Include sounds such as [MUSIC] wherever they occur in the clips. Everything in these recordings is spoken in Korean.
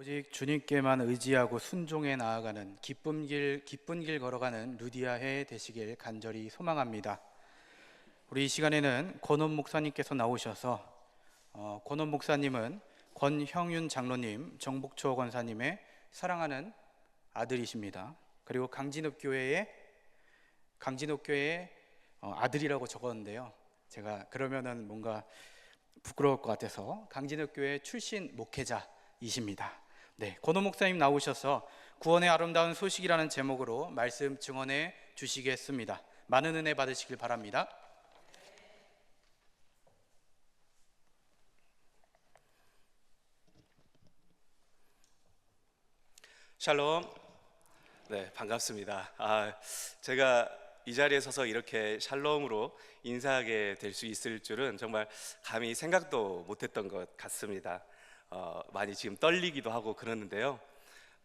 오직 주님께만 의지하고 순종해 나아가는 기쁨 길 기쁜 길 걸어가는 루디아 해 되시길 간절히 소망합니다. 우리 이 시간에는 권원 목사님께서 나오셔서 어, 권원 목사님은 권형윤 장로님, 정복초 권사님의 사랑하는 아들이십니다. 그리고 강진읍 교회의 강진읍 교회의 어, 아들이라고 적었는데요. 제가 그러면은 뭔가 부끄러울 것 같아서 강진읍 교회 출신 목회자이십니다. 네, 권호 목사님 나오셔서 구원의 아름다운 소식이라는 제목으로 말씀 증언해 주시겠습니다. 많은 은혜 받으시길 바랍니다. 샬롬. 네, 반갑습니다. 아, 제가 이 자리에 서서 이렇게 샬롬으로 인사하게 될 수 있을 줄은 정말 감히 생각도 못했던 것 같습니다. 어, 많이 지금 떨리기도 하고 그러는데요.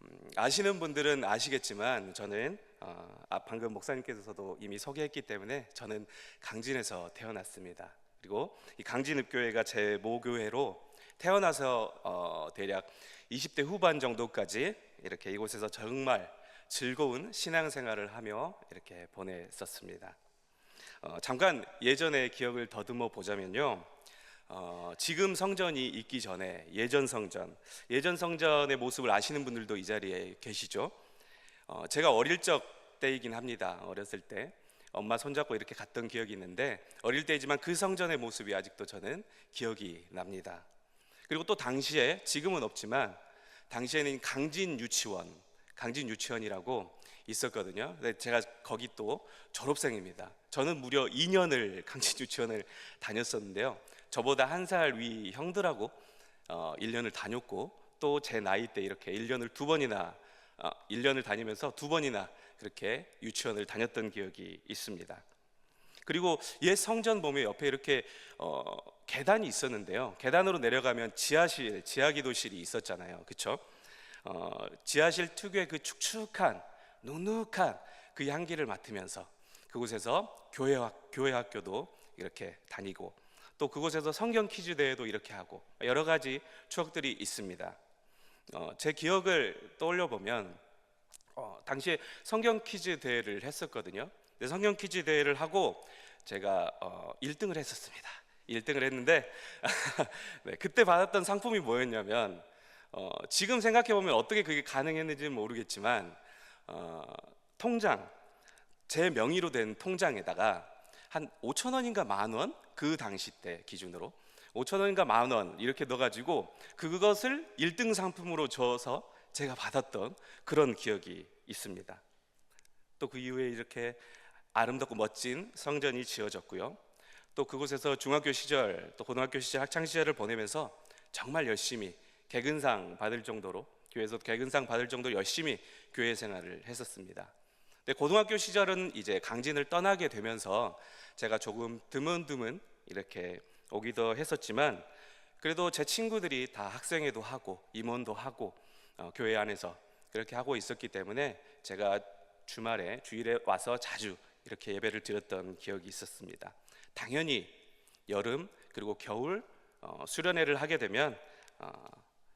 음, 아시는 분들은 아시겠지만 저는 어, 아, 방금 목사님께서도 이미 소개했기 때문에 저는 강진에서 태어났습니다. 그리고 이 강진읍교회가 제 모교회로 태어나서 어, 대략 20대 후반 정도까지 이렇게 이곳에서 정말 즐거운 신앙생활을 하며 이렇게 보냈었습니다. 어, 잠깐 예전의 기억을 더듬어 보자면요. 어, 지금 성전이 있기 전에 예전 성전, 예전 성전의 모습을 아시는 분들도 이 자리에 계시죠. 어, 제가 어릴 적 때이긴 합니다. 어렸을 때 엄마 손잡고 이렇게 갔던 기억이 있는데 어릴 때이지만 그 성전의 모습이 아직도 저는 기억이 납니다. 그리고 또 당시에 지금은 없지만 당시에는 강진 유치원, 강진 유치원이라고 있었거든요. 근데 제가 거기 또 졸업생입니다. 저는 무려 2년을 강진 유치원을 다녔었는데요. 저보다 한 살 위 형들하고 어, 1년을 다녔고 또 제 나이 때 이렇게 1년을 두 번이나 어, 1년을 다니면서 두 번이나 그렇게 유치원을 다녔던 기억이 있습니다. 그리고 옛 성전 보면 옆에 이렇게 어, 계단이 있었는데요. 계단으로 내려가면 지하실, 지하기도실이 있었잖아요. 그렇죠? 어, 지하실 특유의 그 축축한 눅눅한 그 향기를 맡으면서 그곳에서 교회 학, 교회 학교도 이렇게 다니고 또 그곳에서 성경 퀴즈 대회도 이렇게 하고 여러 가지 추억들이 있습니다. 어, 제 기억을 떠올려 보면 어, 당시에 성경 퀴즈 대회를 했었거든요. 근데 성경 퀴즈 대회를 하고 제가 어, 1등을 했었습니다. 1등을 했는데 [LAUGHS] 네, 그때 받았던 상품이 뭐였냐면 어, 지금 생각해 보면 어떻게 그게 가능했는지는 모르겠지만 어, 통장 제 명의로 된 통장에다가 한 5천 원인가 만 원 그 당시 때 기준으로 5천 원인가 만 원 이렇게 넣어가지고 그것을 1등 상품으로 줘서 제가 받았던 그런 기억이 있습니다. 또 그 이후에 이렇게 아름답고 멋진 성전이 지어졌고요. 또 그곳에서 중학교 시절 또 고등학교 시절 학창 시절을 보내면서 정말 열심히 개근상 받을 정도로 교회에서 개근상 받을 정도로 열심히 교회 생활을 했었습니다. 근데 고등학교 시절은 이제 강진을 떠나게 되면서 제가 조금 드문드문 이렇게 오기도 했었지만 그래도 제 친구들이 다 학생회도 하고 임원도 하고 어, 교회 안에서 그렇게 하고 있었기 때문에 제가 주말에 주일에 와서 자주 이렇게 예배를 드렸던 기억이 있었습니다. 당연히 여름 그리고 겨울 어, 수련회를 하게 되면 어,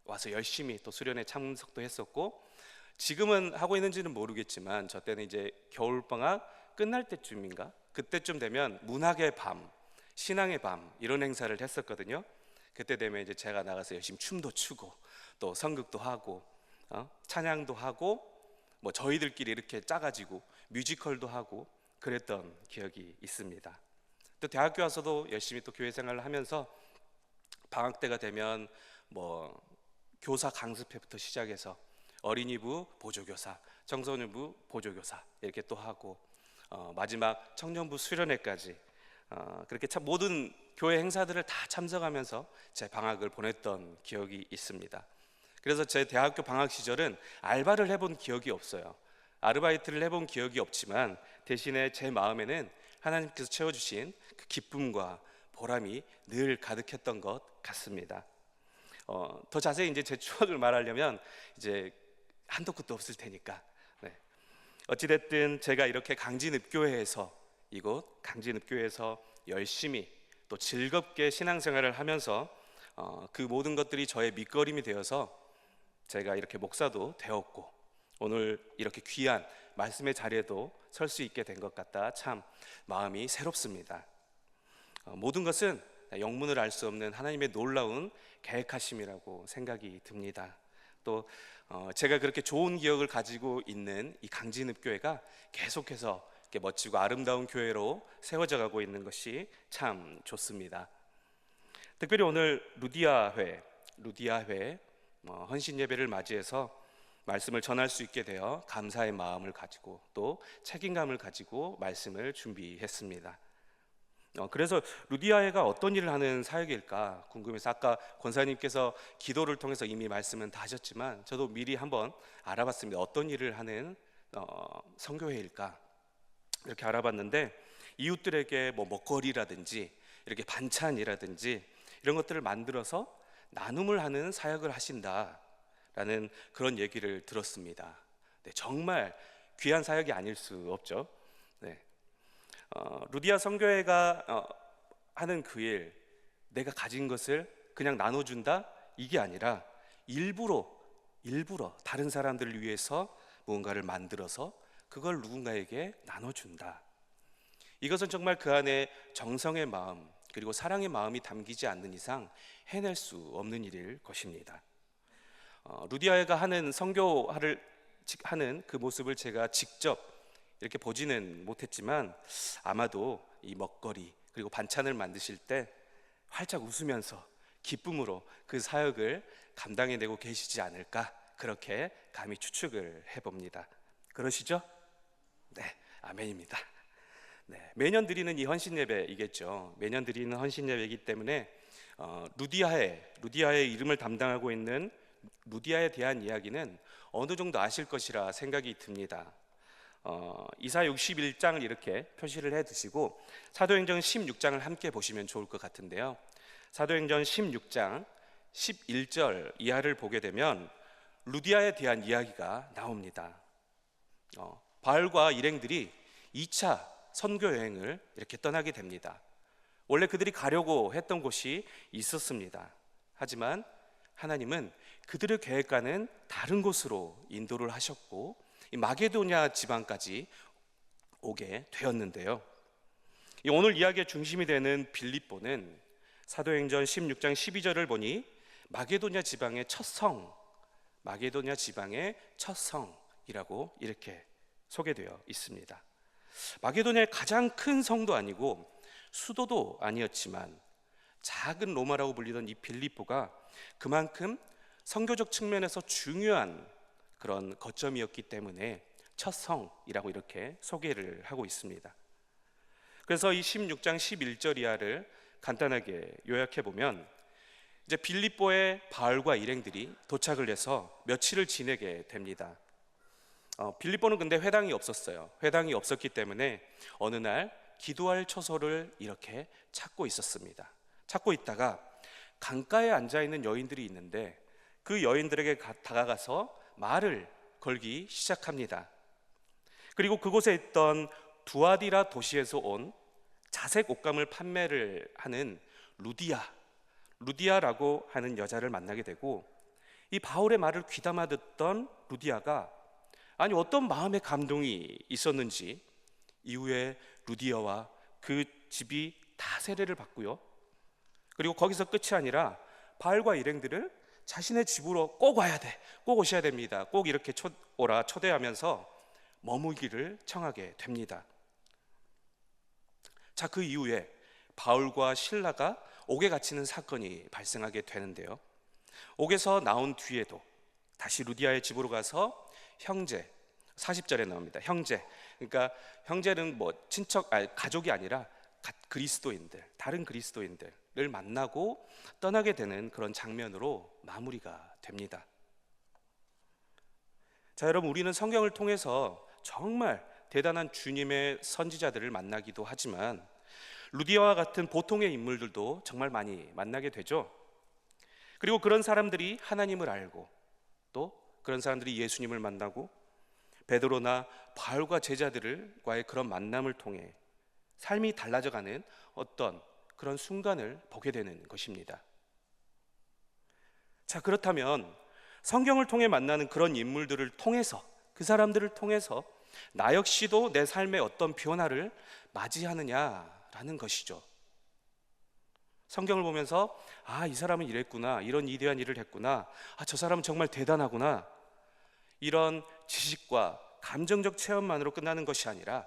와서 열심히 또 수련회 참석도 했었고 지금은 하고 있는지는 모르겠지만 저 때는 이제 겨울 방학 끝날 때쯤인가 그때쯤 되면 문학의 밤, 신앙의 밤 이런 행사를 했었거든요. 그때 되면 이제 제가 나가서 열심히 춤도 추고 또 성극도 하고 어? 찬양도 하고 뭐 저희들끼리 이렇게 짜가지고 뮤지컬도 하고 그랬던 기억이 있습니다. 또 대학교 와서도 열심히 또 교회 생활을 하면서 방학 때가 되면 뭐 교사 강습회부터 시작해서 어린이부 보조교사, 청소년부 보조교사 이렇게 또 하고 어, 마지막 청년부 수련회까지 어, 그렇게 참 모든 교회 행사들을 다 참석하면서 제 방학을 보냈던 기억이 있습니다. 그래서 제 대학교 방학 시절은 알바를 해본 기억이 없어요. 아르바이트를 해본 기억이 없지만 대신에 제 마음에는 하나님께서 채워주신 그 기쁨과 보람이 늘 가득했던 것 같습니다. 어, 더 자세히 이제 제 추억을 말하려면 이제 한도 끝도 없을 테니까. 네. 어찌됐든 제가 이렇게 강진읍교회에서 이곳 강진읍교회에서 열심히 또 즐겁게 신앙생활을 하면서 어, 그 모든 것들이 저의 밑거림이 되어서 제가 이렇게 목사도 되었고 오늘 이렇게 귀한 말씀의 자리에도 설 수 있게 된 것 같다 참 마음이 새롭습니다. 어, 모든 것은 영문을 알 수 없는 하나님의 놀라운 계획하심이라고 생각이 듭니다. 또 어, 제가 그렇게 좋은 기억을 가지고 있는 이 강진읍 교회가 계속해서 이렇게 멋지고 아름다운 교회로 세워져 가고 있는 것이 참 좋습니다. 특별히 오늘 루디아회, 루디아회 어, 헌신 예배를 맞이해서 말씀을 전할 수 있게 되어 감사의 마음을 가지고 또 책임감을 가지고 말씀을 준비했습니다. 어, 그래서 루디아회가 어떤 일을 하는 사역일까 궁금해서 아까 권사님께서 기도를 통해서 이미 말씀은 다 하셨지만 저도 미리 한번 알아봤습니다. 어떤 일을 하는 어, 성교회일까 이렇게 알아봤는데 이웃들에게 뭐 먹거리라든지 이렇게 반찬이라든지 이런 것들을 만들어서 나눔을 하는 사역을 하신다라는 그런 얘기를 들었습니다. 네, 정말 귀한 사역이 아닐 수 없죠. 네. 어, 루디아 성교회가 어, 하는 그 일, 내가 가진 것을 그냥 나눠준다 이게 아니라 일부러 일부러 다른 사람들을 위해서 무언가를 만들어서 그걸 누군가에게 나눠준다. 이것은 정말 그 안에 정성의 마음 그리고 사랑의 마음이 담기지 않는 이상 해낼 수 없는 일일 것입니다. 어, 루디아가 하는 성교화를 직- 하는 그 모습을 제가 직접 이렇게 보지는 못했지만 아마도 이 먹거리 그리고 반찬을 만드실 때 활짝 웃으면서 기쁨으로 그 사역을 감당해내고 계시지 않을까 그렇게 감히 추측을 해봅니다. 그러시죠? 네, 아멘입니다. 네, 매년 드리는 이 헌신 예배이겠죠. 매년 드리는 헌신 예배이기 때문에 어, 루디아의 루디아의 이름을 담당하고 있는 루디아에 대한 이야기는 어느 정도 아실 것이라 생각이 듭니다. 어, 이사 61장을 이렇게 표시를 해 두시고 사도행전 16장을 함께 보시면 좋을 것 같은데요. 사도행전 16장 11절 이하를 보게 되면 루디아에 대한 이야기가 나옵니다. 어, 바울과 일행들이 2차 선교 여행을 이렇게 떠나게 됩니다. 원래 그들이 가려고 했던 곳이 있었습니다. 하지만 하나님은 그들의 계획과는 다른 곳으로 인도를 하셨고 이 마게도냐 지방까지 오게 되었는데요. 이 오늘 이야기의 중심이 되는 빌립보는 사도행전 16장 12절을 보니 마게도냐 지방의 첫 성, 마게도냐 지방의 첫 성이라고 이렇게 소개되어 있습니다. 마게도냐의 가장 큰 성도 아니고 수도도 아니었지만 작은 로마라고 불리던 이 빌립보가 그만큼 성교적 측면에서 중요한 그런 거점이었기 때문에 첫 성이라고 이렇게 소개를 하고 있습니다. 그래서 이 16장 11절 이하를 간단하게 요약해 보면 이제 빌립보의 바울과 일행들이 도착을 해서 며칠을 지내게 됩니다. 어, 빌립보는 근데 회당이 없었어요. 회당이 없었기 때문에 어느 날 기도할 처소를 이렇게 찾고 있었습니다. 찾고 있다가 강가에 앉아 있는 여인들이 있는데 그 여인들에게 가- 다가가서 말을 걸기 시작합니다. 그리고 그곳에 있던 두아디라 도시에서 온 자색 옷감을 판매를 하는 루디아, 루디아라고 하는 여자를 만나게 되고 이 바울의 말을 귀담아 듣던 루디아가 아니 어떤 마음의 감동이 있었는지 이후에 루디아와 그 집이 다 세례를 받고요. 그리고 거기서 끝이 아니라 바울과 일행들을 자신의 집으로 꼭 와야 돼, 꼭 오셔야 됩니다. 꼭 이렇게 초, 오라 초대하면서 머무기를 청하게 됩니다. 자, 그 이후에 바울과 신라가 옥에 갇히는 사건이 발생하게 되는데요. 옥에서 나온 뒤에도 다시 루디아의 집으로 가서 형제 40절에 나옵니다. 형제. 그러니까 형제는 뭐 친척 아니 가족이 아니라 가- 그리스도인들, 다른 그리스도인들 을 만나고 떠나게 되는 그런 장면으로 마무리가 됩니다. 자, 여러분 우리는 성경을 통해서 정말 대단한 주님의 선지자들을 만나기도 하지만 루디아와 같은 보통의 인물들도 정말 많이 만나게 되죠. 그리고 그런 사람들이 하나님을 알고 또 그런 사람들이 예수님을 만나고 베드로나 바울과 제자들과의 그런 만남을 통해 삶이 달라져가는 어떤 그런 순간을 보게 되는 것입니다. 자, 그렇다면 성경을 통해 만나는 그런 인물들을 통해서 그 사람들을 통해서 나 역시도 내 삶의 어떤 변화를 맞이하느냐라는 것이죠. 성경을 보면서 아, 이 사람은 이랬구나. 이런 이대한 일을 했구나. 아, 저 사람은 정말 대단하구나. 이런 지식과 감정적 체험만으로 끝나는 것이 아니라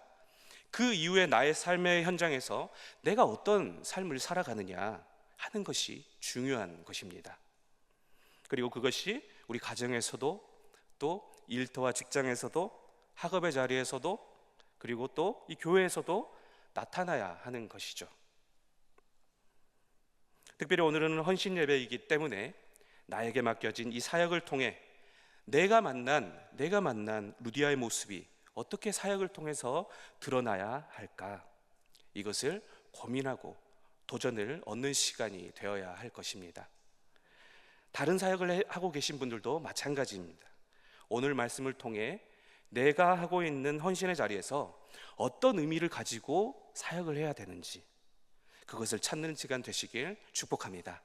그 이후에 나의 삶의 현장에서 내가 어떤 삶을 살아가느냐 하는 것이 중요한 것입니다. 그리고 그것이 우리 가정에서도 또 일터와 직장에서도 학업의 자리에서도 그리고 또 이 교회에서도 나타나야 하는 것이죠. 특별히 오늘은 헌신 예배이기 때문에 나에게 맡겨진 이 사역을 통해 내가 만난 내가 만난 루디아의 모습이 어떻게 사역을 통해서 드러나야 할까? 이것을 고민하고 도전을 얻는 시간이 되어야 할 것입니다. 다른 사역을 해- 하고 계신 분들도 마찬가지입니다. 오늘 말씀을 통해 내가 하고 있는 헌신의 자리에서 어떤 의미를 가지고 사역을 해야 되는지 그것을 찾는 시간 되시길 축복합니다.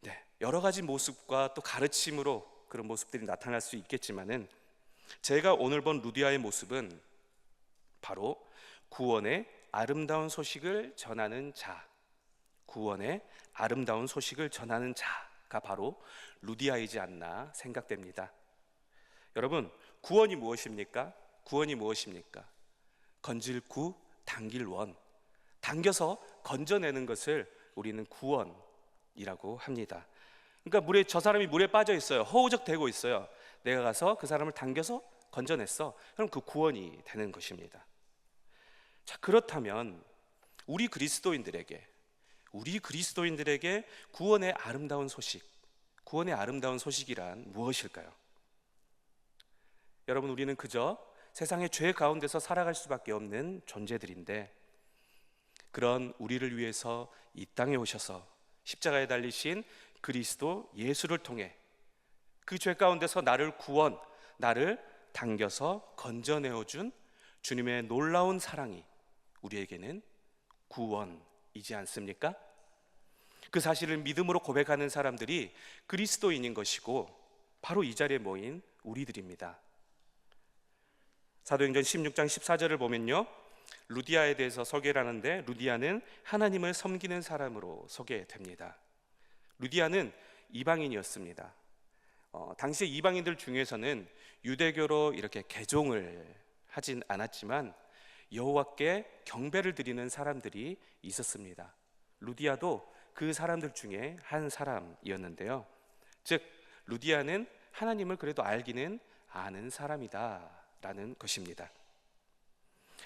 네, 여러 가지 모습과 또 가르침으로 그런 모습들이 나타날 수 있겠지만은 제가 오늘 본 루디아의 모습은 바로 구원의 아름다운 소식을 전하는 자, 구원의 아름다운 소식을 전하는 자가 바로 루디아이지 않나 생각됩니다. 여러분, 구원이 무엇입니까? 구원이 무엇입니까? 건질 구, 당길 원. 당겨서 건져내는 것을 우리는 구원이라고 합니다. 그러니까 물에 저 사람이 물에 빠져 있어요. 허우적 대고 있어요. 내가 가서 그 사람을 당겨서 건져냈어. 그럼 그 구원이 되는 것입니다. 자, 그렇다면 우리 그리스도인들에게 우리 그리스도인들에게 구원의 아름다운 소식, 구원의 아름다운 소식이란 무엇일까요? 여러분 우리는 그저 세상의 죄 가운데서 살아갈 수밖에 없는 존재들인데 그런 우리를 위해서 이 땅에 오셔서 십자가에 달리신 그리스도 예수를 통해 그 죄 가운데서 나를 구원, 나를 당겨서 건져내어 준 주님의 놀라운 사랑이 우리에게는 구원이지 않습니까? 그 사실을 믿음으로 고백하는 사람들이 그리스도인인 것이고 바로 이 자리에 모인 우리들입니다. 사도행전 16장 14절을 보면요. 루디아에 대해서 소개를 하는데 루디아는 하나님을 섬기는 사람으로 소개됩니다. 루디아는 이방인이었습니다. 어, 당시 이방인들 중에서는 유대교로 이렇게 개종을 하진 않았지만 여호와께 경배를 드리는 사람들이 있었습니다. 루디아도 그 사람들 중에 한 사람이었는데요. 즉 루디아는 하나님을 그래도 알기는 아는 사람이다라는 것입니다.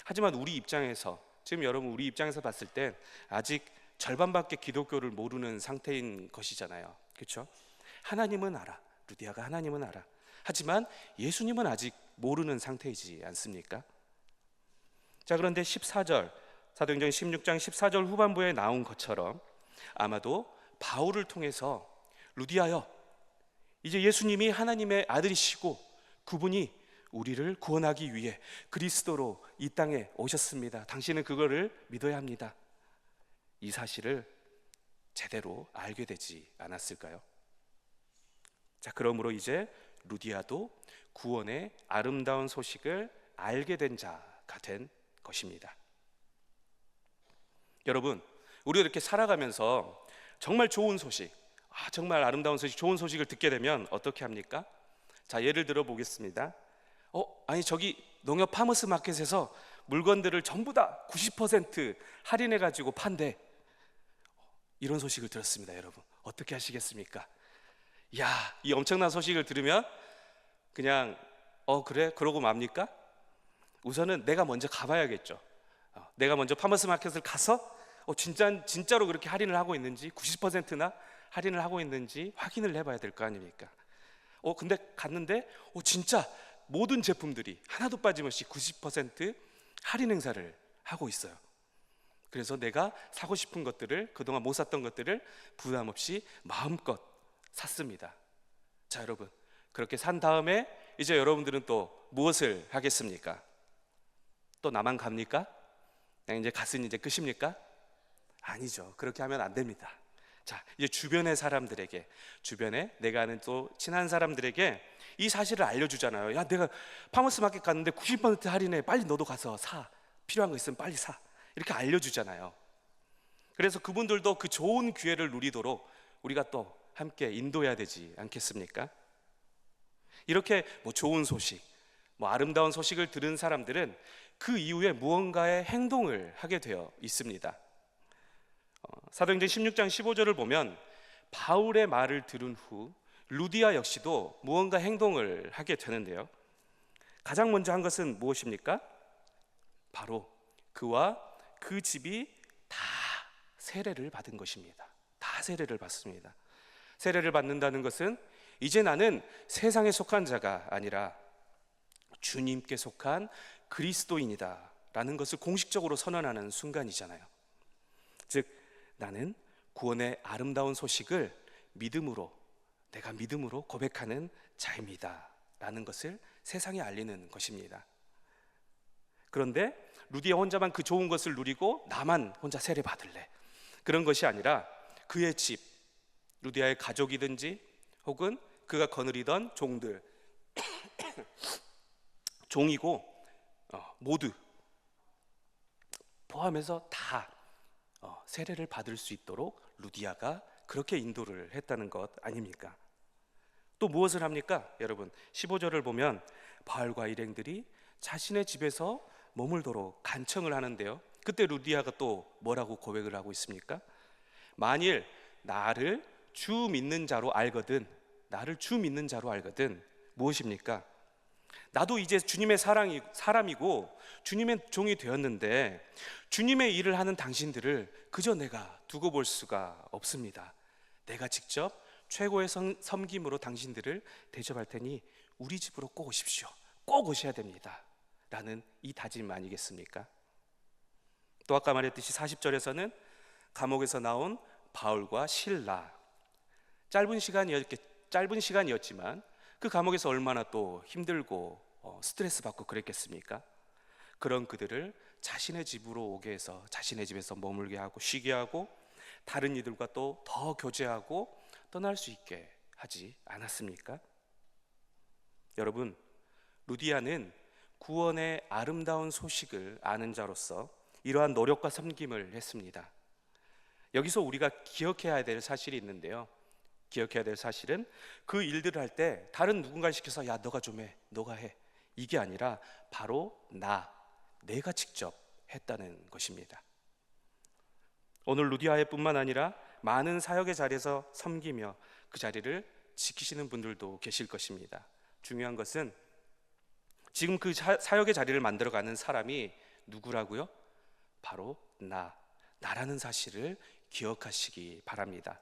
하지만 우리 입장에서 지금 여러분 우리 입장에서 봤을 때 아직 절반밖에 기독교를 모르는 상태인 것이잖아요. 그렇죠? 하나님은 알아. 루디아가 하나님은 알아. 하지만 예수님은 아직 모르는 상태이지 않습니까? 자, 그런데 14절 사도행전 16장 14절 후반부에 나온 것처럼 아마도 바울을 통해서 루디아여 이제 예수님이 하나님의 아들이시고 그분이 우리를 구원하기 위해 그리스도로 이 땅에 오셨습니다. 당신은 그거를 믿어야 합니다. 이 사실을 제대로 알게 되지 않았을까요? 자, 그러므로 이제 루디아도 구원의 아름다운 소식을 알게 된 자가 된 것입니다. 여러분, 우리가 이렇게 살아가면서 정말 좋은 소식, 아, 정말 아름다운 소식, 좋은 소식을 듣게 되면 어떻게 합니까? 자, 예를 들어 보겠습니다. 어, 아니 저기 농협 파머스 마켓에서 물건들을 전부 다 90% 할인해 가지고 판대. 이런 소식을 들었습니다, 여러분. 어떻게 하시겠습니까? 야, 이 엄청난 소식을 들으면 그냥 어 그래 그러고 맙니까? 우선은 내가 먼저 가봐야겠죠. 어, 내가 먼저 파머스 마켓을 가서 어, 진짜 진짜로 그렇게 할인을 하고 있는지 90%나 할인을 하고 있는지 확인을 해봐야 될 거 아닙니까? 어 근데 갔는데 어 진짜 모든 제품들이 하나도 빠짐없이 90% 할인 행사를 하고 있어요. 그래서 내가 사고 싶은 것들을 그동안 못 샀던 것들을 부담 없이 마음껏 샀습니다. 자, 여러분. 그렇게 산 다음에 이제 여러분들은 또 무엇을 하겠습니까? 또 나만 갑니까? 그냥 이제 갔으니 이제 끝입니까? 아니죠. 그렇게 하면 안 됩니다. 자, 이제 주변의 사람들에게 주변에 내가 아는 또 친한 사람들에게 이 사실을 알려주잖아요. 야, 내가 파머스 마켓 갔는데 90% 할인해. 빨리 너도 가서 사. 필요한 거 있으면 빨리 사. 이렇게 알려주잖아요. 그래서 그분들도 그 좋은 기회를 누리도록 우리가 또 함께 인도해야 되지 않겠습니까? 이렇게 뭐 좋은 소식, 뭐 아름다운 소식을 들은 사람들은 그 이후에 무언가의 행동을 하게 되어 있습니다. 어, 사도행전 16장 15절을 보면 바울의 말을 들은 후 루디아 역시도 무언가 행동을 하게 되는데요. 가장 먼저 한 것은 무엇입니까? 바로 그와 그 집이 다 세례를 받은 것입니다. 다 세례를 받습니다. 세례를 받는다는 것은 이제 나는 세상에 속한 자가 아니라 주님께 속한 그리스도인이다 라는 것을 공식적으로 선언하는 순간이잖아요. 즉 나는 구원의 아름다운 소식을 믿음으로 내가 믿음으로 고백하는 자입니다 라는 것을 세상에 알리는 것입니다. 그런데 루디아 혼자만 그 좋은 것을 누리고 나만 혼자 세례 받을래. 그런 것이 아니라 그의 집, 루디아의 가족이든지 혹은 그가 거느리던 종들, [COUGHS] 종이고 어, 모두 포함해서 다 어, 세례를 받을 수 있도록 루디아가 그렇게 인도를 했다는 것 아닙니까? 또 무엇을 합니까? 여러분 15절을 보면 바울과 일행들이 자신의 집에서 머물도록 간청을 하는데요. 그때 루디아가 또 뭐라고 고백을 하고 있습니까? 만일 나를 주 믿는 자로 알거든, 나를 주 믿는 자로 알거든 무엇입니까? 나도 이제 주님의 사랑이 사람이고 주님의 종이 되었는데 주님의 일을 하는 당신들을 그저 내가 두고 볼 수가 없습니다. 내가 직접 최고의 섬, 섬김으로 당신들을 대접할 테니 우리 집으로 꼭 오십시오. 꼭 오셔야 됩니다. 라는 이 다짐 아니겠습니까? 또 아까 말했듯이 40절에서는 감옥에서 나온 바울과 신라 짧은 시간이었 짧은 시간이었지만 그 감옥에서 얼마나 또 힘들고 어, 스트레스 받고 그랬겠습니까? 그런 그들을 자신의 집으로 오게 해서 자신의 집에서 머물게 하고 쉬게 하고 다른 이들과 또 더 교제하고 떠날 수 있게 하지 않았습니까? 여러분, 루디아는 구원의 아름다운 소식을 아는 자로서 이러한 노력과 섬김을 했습니다. 여기서 우리가 기억해야 될 사실이 있는데요. 기억해야 될 사실은 그 일들을 할 때 다른 누군가를 시켜서 야 너가 좀 해, 너가 해 이게 아니라 바로 나 내가 직접 했다는 것입니다. 오늘 루디아의뿐만 아니라 많은 사역의 자리에서 섬기며 그 자리를 지키시는 분들도 계실 것입니다. 중요한 것은 지금 그 사- 사역의 자리를 만들어가는 사람이 누구라고요? 바로 나, 나라는 사실을 기억하시기 바랍니다.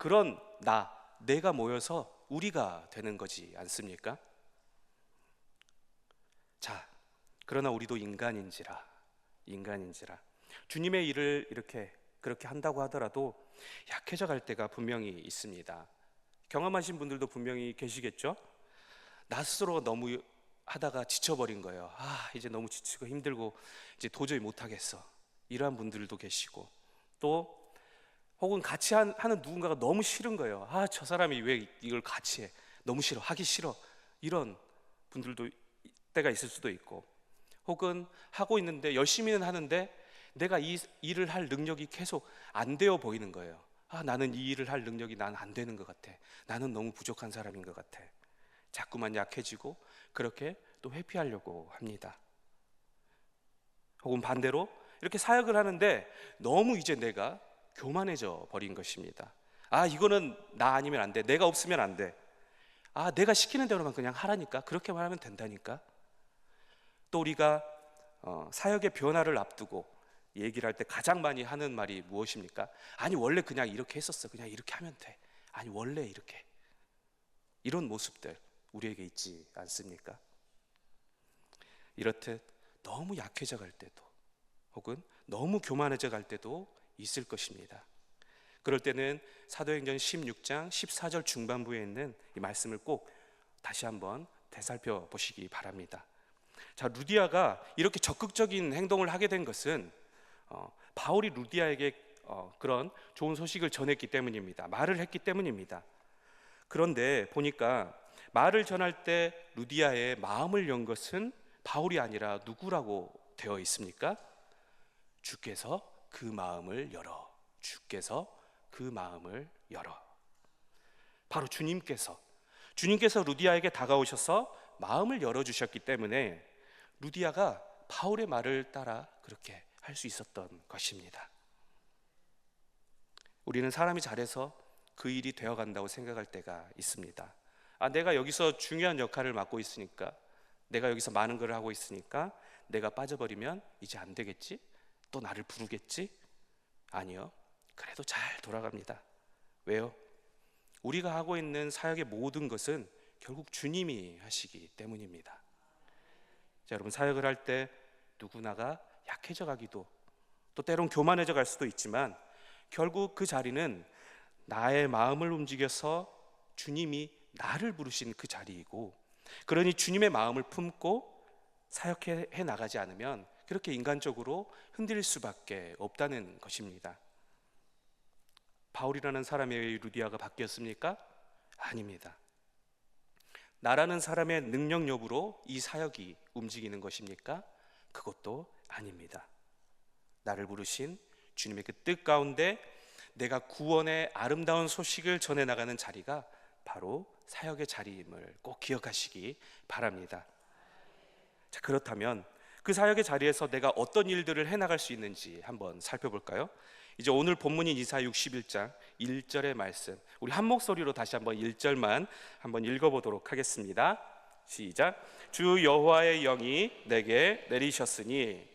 그런 나, 내가 모여서 우리가 되는 거지 않습니까? 자, 그러나 우리도 인간인지라, 인간인지라. 주님의 일을 이렇게 그렇게 한다고 하더라도 약해져 갈 때가 분명히 있습니다. 경험하신 분들도 분명히 계시겠죠? 나 스스로가 너무 하다가 지쳐버린 거예요. 아, 이제 너무 지치고 힘들고 이제 도저히 못하겠어. 이러한 분들도 계시고 또 혹은 같이 한- 하는 누군가가 너무 싫은 거예요. 아, 저 사람이 왜 이걸 같이 해? 너무 싫어. 하기 싫어. 이런 분들도 때가 있을 수도 있고 혹은 하고 있는데 열심히는 하는데 내가 이 일을 할 능력이 계속 안 되어 보이는 거예요. 아, 나는 이 일을 할 능력이 난 안 되는 것 같아. 나는 너무 부족한 사람인 것 같아. 자꾸만 약해지고 그렇게 또 회피하려고 합니다. 혹은 반대로 이렇게 사역을 하는데 너무 이제 내가 교만해져 버린 것입니다. 아, 이거는 나 아니면 안 돼. 내가 없으면 안 돼. 아, 내가 시키는 대로만 그냥 하라니까. 그렇게만 하면 된다니까. 또 우리가 어, 사역의 변화를 앞두고 얘기를 할 때 가장 많이 하는 말이 무엇입니까? 아니, 원래 그냥 이렇게 했었어. 그냥 이렇게 하면 돼. 아니, 원래 이렇게. 이런 모습들 우리에게 있지 않습니까? 이렇듯 너무 약해져 갈 때도 혹은 너무 교만해져 갈 때도 있을 것입니다. 그럴 때는 사도행전 16장 14절 중반부에 있는 이 말씀을 꼭 다시 한번 되살펴 보시기 바랍니다. 자, 루디아가 이렇게 적극적인 행동을 하게 된 것은 어, 바울이 루디아에게 어, 그런 좋은 소식을 전했기 때문입니다. 말을 했기 때문입니다. 그런데 보니까 말을 전할 때 루디아의 마음을 연 것은 바울이 아니라 누구라고 되어 있습니까? 주께서 그 마음을 열어. 주께서 그 마음을 열어. 바로 주님께서 주님께서 루디아에게 다가오셔서 마음을 열어 주셨기 때문에 루디아가 바울의 말을 따라 그렇게 할 수 있었던 것입니다. 우리는 사람이 잘해서 그 일이 되어 간다고 생각할 때가 있습니다. 아, 내가 여기서 중요한 역할을 맡고 있으니까 내가 여기서 많은 걸 하고 있으니까 내가 빠져버리면 이제 안 되겠지? 또 나를 부르겠지? 아니요. 그래도 잘 돌아갑니다. 왜요? 우리가 하고 있는 사역의 모든 것은 결국 주님이 하시기 때문입니다. 자, 여러분 사역을 할 때 누구나가 약해져 가기도 또 때론 교만해져 갈 수도 있지만 결국 그 자리는 나의 마음을 움직여서 주님이 나를 부르신 그 자리이고 그러니 주님의 마음을 품고 사역해 해 나가지 않으면 그렇게 인간적으로 흔들릴 수밖에 없다는 것입니다. 바울이라는 사람에 의해 루디아가 바뀌었습니까? 아닙니다. 나라는 사람의 능력 여부로 이 사역이 움직이는 것입니까? 그것도 아닙니다. 나를 부르신 주님의 그 뜻 가운데 내가 구원의 아름다운 소식을 전해 나가는 자리가 바로 사역의 자리임을 꼭 기억하시기 바랍니다. 자, 그렇다면 그 사역의 자리에서 내가 어떤 일들을 해 나갈 수 있는지 한번 살펴볼까요? 이제 오늘 본문인 이사 61장 1절의 말씀 우리 한 목소리로 다시 한번 1절만 한번 읽어 보도록 하겠습니다. 시작. 주 여호와의 영이 내게 내리셨으니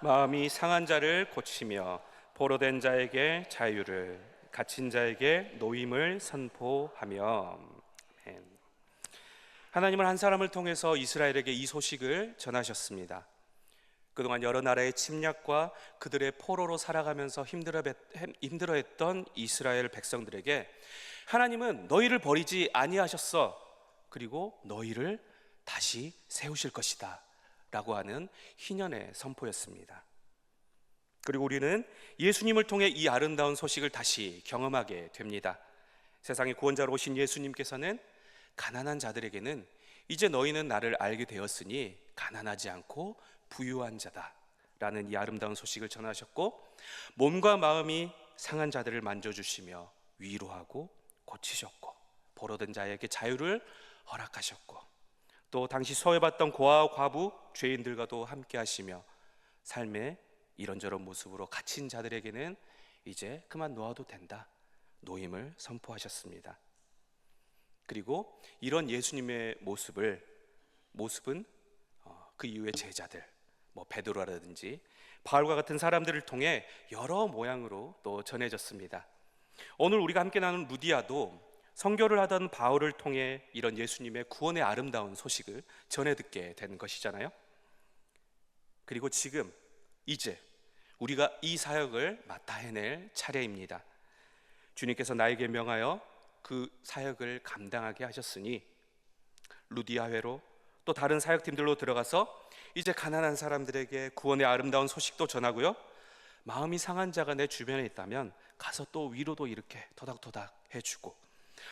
마음이 상한 자를 고치며 보로된 자에게 자유를 갇힌 자에게 노임을 선포하며. 하나님은 한 사람을 통해서 이스라엘에게 이 소식을 전하셨습니다. 그동안 여러 나라의 침략과 그들의 포로로 살아가면서 힘들어 힘들어했던 이스라엘 백성들에게 하나님은 너희를 버리지 아니하셨어. 그리고 너희를 다시 세우실 것이다. 라고 하는 희년의 선포였습니다. 그리고 우리는 예수님을 통해 이 아름다운 소식을 다시 경험하게 됩니다. 세상의 구원자로 오신 예수님께서는 가난한 자들에게는 이제 너희는 나를 알게 되었으니 가난하지 않고 부유한 자다 라는 이 아름다운 소식을 전하셨고 몸과 마음이 상한 자들을 만져주시며 위로하고 고치셨고 보로된 자에게 자유를 허락하셨고 또 당시 소외받던 고아와 과부 죄인들과도 함께 하시며 삶의 이런저런 모습으로 갇힌 자들에게는 이제 그만 놓아도 된다 노임을 선포하셨습니다. 그리고 이런 예수님의 모습을 모습은 어, 그 이후의 제자들 뭐 베드로라든지 바울과 같은 사람들을 통해 여러 모양으로 또 전해졌습니다. 오늘 우리가 함께 나눈 루디아도 선교를 하던 바울을 통해 이런 예수님의 구원의 아름다운 소식을 전해 듣게 된 것이잖아요. 그리고 지금 이제 우리가 이 사역을 맡아 해낼 차례입니다. 주님께서 나에게 명하여 그 사역을 감당하게 하셨으니 루디아 회로 또 다른 사역팀들로 들어가서 이제 가난한 사람들에게 구원의 아름다운 소식도 전하고요. 마음이 상한 자가 내 주변에 있다면 가서 또 위로도 이렇게 토닥토닥 해주고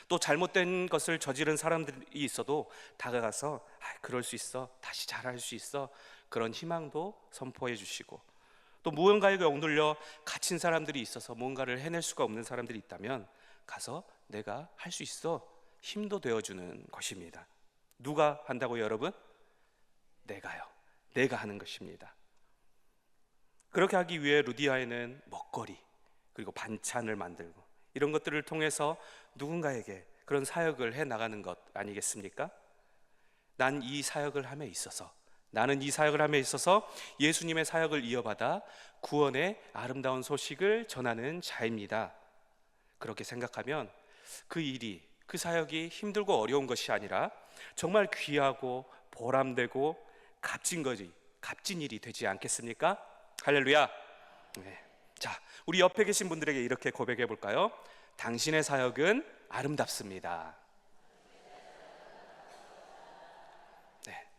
또 잘못된 것을 저지른 사람들이 있어도 다가가서 아, 그럴 수 있어 다시 잘할 수 있어 그런 희망도 선포해 주시고 또 무언가에 억눌려 갇힌 사람들이 있어서 뭔가를 해낼 수가 없는 사람들이 있다면 가서 내가 할 수 있어 힘도 되어주는 것입니다. 누가 한다고 여러분? 내가요. 내가 하는 것입니다. 그렇게 하기 위해 루디아에는 먹거리 그리고 반찬을 만들고 이런 것들을 통해서 누군가에게 그런 사역을 해 나가는 것 아니겠습니까? 난 이 사역을 함에 있어서 나는 이 사역을 함에 있어서 예수님의 사역을 이어받아 구원의 아름다운 소식을 전하는 자입니다. 그렇게 생각하면 그 일이 그 사역이 힘들고 어려운 것이 아니라 정말 귀하고 보람되고 값진 거지 값진 일이 되지 않겠습니까? 할렐루야. 네. 자, 우리 옆에 계신 분들에게 이렇게 고백해 볼까요? 당신의 사역은 아름답습니다.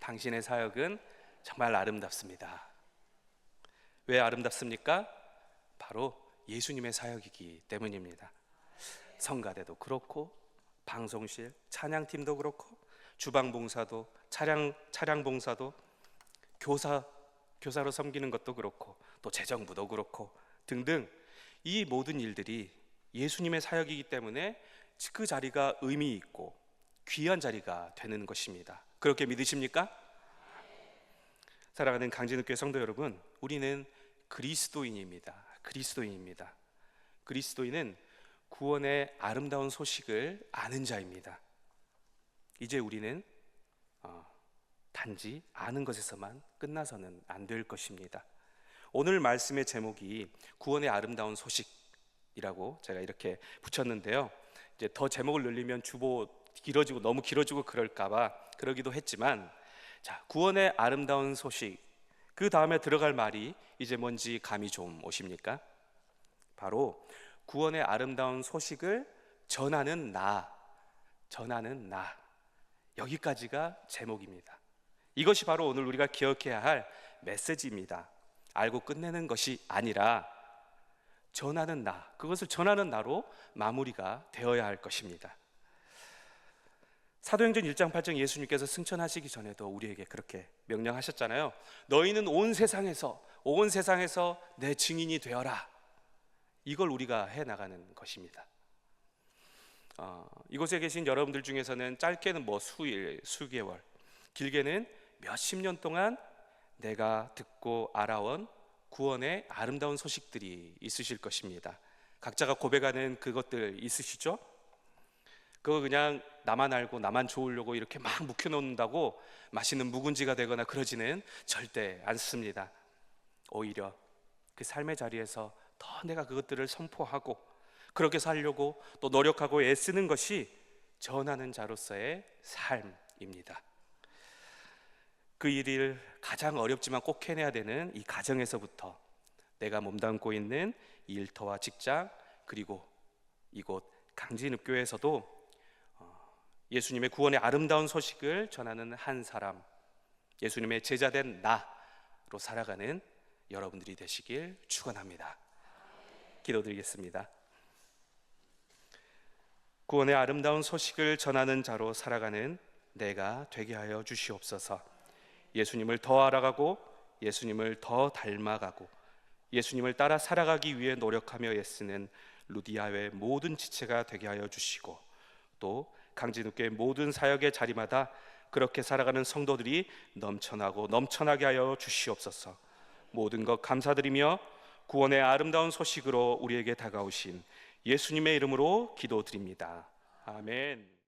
당신의 사역은 정말 아름답습니다. 왜 아름답습니까? 바로 예수님의 사역이기 때문입니다. 성가대도 그렇고 방송실 찬양팀도 그렇고 주방 봉사도 차량 차량 봉사도 교사 교사로 섬기는 것도 그렇고 또 재정부도 그렇고 등등 이 모든 일들이 예수님의 사역이기 때문에 그 자리가 의미 있고 귀한 자리가 되는 것입니다. 그렇게 믿으십니까? 사랑하는 강진욱교회 성도 여러분, 우리는 그리스도인입니다. 그리스도인입니다. 그리스도인은 구원의 아름다운 소식을 아는 자입니다. 이제 우리는 어, 단지 아는 것에서만 끝나서는 안 될 것입니다. 오늘 말씀의 제목이 구원의 아름다운 소식이라고 제가 이렇게 붙였는데요. 이제 더 제목을 늘리면 주보 길어지고 너무 길어지고 그럴까봐 그러기도 했지만 자 구원의 아름다운 소식 그 다음에 들어갈 말이 이제 뭔지 감이 좀 오십니까? 바로 구원의 아름다운 소식을 전하는 나, 전하는 나 여기까지가 제목입니다. 이것이 바로 오늘 우리가 기억해야 할 메시지입니다. 알고 끝내는 것이 아니라 전하는 나, 그것을 전하는 나로 마무리가 되어야 할 것입니다. 사도행전 1장 8장 예수님께서 승천하시기 전에도 우리에게 그렇게 명령하셨잖아요. 너희는 온 세상에서 온 세상에서 내 증인이 되어라. 이걸 우리가 해 나가는 것입니다. 어, 이곳에 계신 여러분들 중에서는 짧게는 뭐 수일, 수개월, 길게는 몇십 년 동안 내가 듣고 알아온 구원의 아름다운 소식들이 있으실 것입니다. 각자가 고백하는 그것들 있으시죠? 그거 그냥 나만 알고 나만 좋으려고 이렇게 막 묵혀놓는다고 맛있는 묵은지가 되거나 그러지는 절대 않습니다. 오히려 그 삶의 자리에서 더 내가 그것들을 선포하고 그렇게 살려고 또 노력하고 애쓰는 것이 전하는 자로서의 삶입니다. 그 일을 가장 어렵지만 꼭 해내야 되는 이 가정에서부터 내가 몸담고 있는 이 일터와 직장 그리고 이곳 강진읍교회에서도 어, 예수님의 구원의 아름다운 소식을 전하는 한 사람, 예수님의 제자된 나로 살아가는 여러분들이 되시길 축원합니다. 기도드리겠습니다. 구원의 아름다운 소식을 전하는 자로 살아가는 내가 되게 하여 주시옵소서. 예수님을 더 알아가고 예수님을 더 닮아가고 예수님을 따라 살아가기 위해 노력하며 애쓰는 루디아의 모든 지체가 되게 하여 주시고 또 강진욱교의 모든 사역의 자리마다 그렇게 살아가는 성도들이 넘쳐나고 넘쳐나게 하여 주시옵소서. 모든 것 감사드리며 구원의 아름다운 소식으로 우리에게 다가오신 예수님의 이름으로 기도드립니다. 아멘.